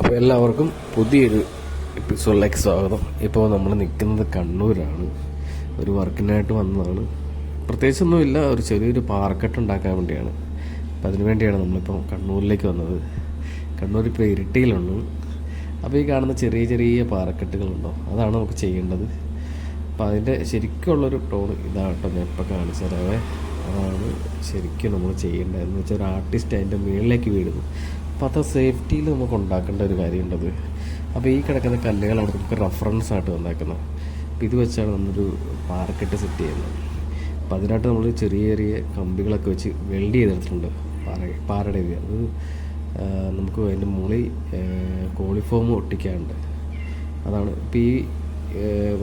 അപ്പോൾ എല്ലാവർക്കും പുതിയൊരു എപ്പിസോഡിലേക്ക് സ്വാഗതം. ഇപ്പോൾ നമ്മൾ നിൽക്കുന്നത് കണ്ണൂരാണ്. ഒരു വർക്കിനായിട്ട് വന്നതാണ്. പ്രത്യേകിച്ചൊന്നുമില്ല ഒരു ചെറിയൊരു പാർക്കെട്ട് ഉണ്ടാക്കാൻ വേണ്ടിയാണ്. അപ്പോൾ അതിനു വേണ്ടിയാണ് നമ്മളിപ്പോൾ കണ്ണൂരിലേക്ക് വന്നത്. കണ്ണൂർ ഇപ്പോൾ ഇരിട്ടിയിലുണ്ട്. അപ്പോൾ ഈ കാണുന്ന ചെറിയ ചെറിയ പാറക്കെട്ടുകളുണ്ടോ? അതാണ് നമുക്ക് ചെയ്യേണ്ടത്. അപ്പോൾ അതിന്റെ ശരിക്കുള്ളൊരു ടോൺ ഇതാണ് കേട്ടോ ഞാൻ ഇപ്പോൾ കാണിച്ചു തരാവേ. അതാണ് ശരിക്കും നമ്മൾ ചെയ്യേണ്ടത്. എന്ന് വെച്ചാൽ ഒരു ആർട്ടിസ്റ്റ് അതിന്റെ മുകളിലേക്ക് വീഴുന്നു. അപ്പോൾ അത് സേഫ്റ്റിയിൽ നമുക്ക് ഉണ്ടാക്കേണ്ട ഒരു കാര്യമുണ്ടത്. അപ്പോൾ ഈ കിടക്കുന്ന കല്ലുകൾ അവിടെ നമുക്ക് റെഫറൻസ് ആയിട്ട് ഉണ്ടാക്കുന്നത് അപ്പോൾ ഇത് വെച്ചാണ് നമ്മളൊരു പാറക്കെട്ട് സെറ്റ് ചെയ്യുന്നത്. അപ്പോൾ അതിനായിട്ട് നമ്മൾ ചെറിയ ചെറിയ കമ്പികളൊക്കെ വെച്ച് വെൽഡ് ചെയ്തെടുത്തിട്ടുണ്ട്. പാറ പാറയുടെ ഇത്. അത് നമുക്ക് അതിന്റെ മുകളിൽ കോളിഫോം ഒട്ടിക്കാനുണ്ട്. അതാണ് ഇപ്പോൾ ഈ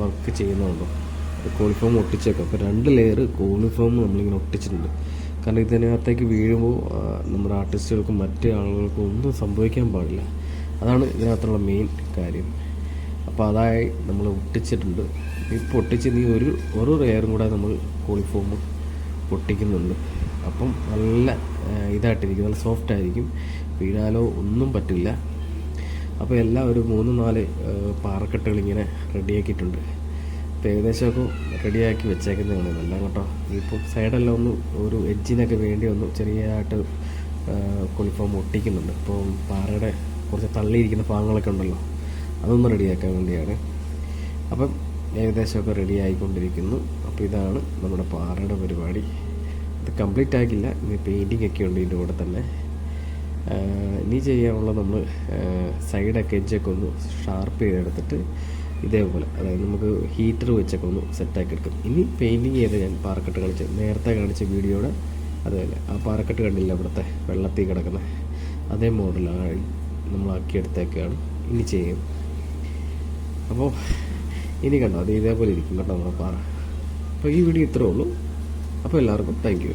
വർക്ക് ചെയ്യുന്നുണ്ടോ കോളിഫോം ഒട്ടിച്ചേക്കാം. അപ്പോൾ രണ്ട് ലെയർ കോളിഫോം നമ്മളിങ്ങനെ ഒട്ടിച്ചിട്ടുണ്ട്. കാരണം ഇതിനകത്തേക്ക് വീഴുമ്പോൾ നമ്മുടെ ആർട്ടിസ്റ്റുകൾക്കും മറ്റ് ആളുകൾക്കും ഒന്നും സംഭവിക്കാൻ പാടില്ല. അതാണ് ഇതിനകത്തുള്ള മെയിൻ കാര്യം. അപ്പോൾ അതായി നമ്മൾ ഒട്ടിച്ചിട്ടുണ്ട്. ഈ പൊട്ടിച്ച് നീ ഒരു ഒരു റെയറും കൂടെ നമ്മൾ കോളിഫോം പൊട്ടിക്കുന്നുണ്ട്. അപ്പം നല്ല ഇതായിട്ടിരിക്കും. നല്ല സോഫ്റ്റ് ആയിരിക്കും. വീഴാലോ ഒന്നും പറ്റില്ല. അപ്പോൾ എല്ലാം ഒരു മൂന്ന് നാല് പാറക്കെട്ടുകൾ ഇങ്ങനെ റെഡിയാക്കിയിട്ടുണ്ട് അപ്പോൾ ഏകദേശമൊക്കെ റെഡിയാക്കി വെച്ചേക്കുന്നതാണ്. ഇതെല്ലാം കേട്ടോ. ഇപ്പോൾ സൈഡെല്ലാം ഒന്ന് ഒരു എഡ്ജിനൊക്കെ വേണ്ടി ഒന്ന് ചെറിയതായിട്ട് കുളിഫോം ഒട്ടിക്കുന്നുണ്ട്. ഇപ്പോൾ പാറയുടെ കുറച്ച് തള്ളിയിരിക്കുന്ന ഭാഗങ്ങളൊക്കെ ഉണ്ടല്ലോ അതൊന്ന് റെഡിയാക്കാൻ വേണ്ടിയാണ്. അപ്പം ഏകദേശമൊക്കെ റെഡി ആയിക്കൊണ്ടിരിക്കുന്നു അപ്പോൾ ഇതാണ് നമ്മുടെ പാറയുടെ പരിപാടി. ഇത് കംപ്ലീറ്റ് ആക്കില്ല ഇനി പെയിന്റിംഗ് ഒക്കെ ഉണ്ട് ഇതിന്റെ കൂടെ തന്നെ. ഇനി ചെയ്യാനുള്ള നമ്മൾ സൈഡൊക്കെ എഡ്ജൊക്കെ ഒന്ന് ഷാർപ്പ് ചെയ്തെടുത്തിട്ട് ഇതേപോലെ അതായത് നമുക്ക് ഹീറ്റർ വെച്ചൊക്കെ ഒന്ന് സെറ്റാക്കി എടുക്കും. ഇനി പെയിന്റിങ് ചെയ്ത് ഞാൻ പാറക്കെട്ട് കാണിച്ച് നേരത്തെ കാണിച്ച വീഡിയോയുടെ അതേപോലെ ആ പാറക്കെട്ട് കണ്ടില്ല ഇവിടുത്തെ വെള്ളത്തിൽ കിടക്കുന്ന അതേ മോഡലാണ് നമ്മളാക്കിയെടുത്തേക്കാണ് ഇനി ചെയ്യും. അപ്പോൾ ഇനി കണ്ടോ അത് ഇതേപോലെ ഇരിക്കും കേട്ടോ നമ്മുടെ പാറ. അപ്പോൾ ഈ വീഡിയോ ഇത്രേ ഉള്ളൂ. അപ്പോൾ എല്ലാവർക്കും താങ്ക്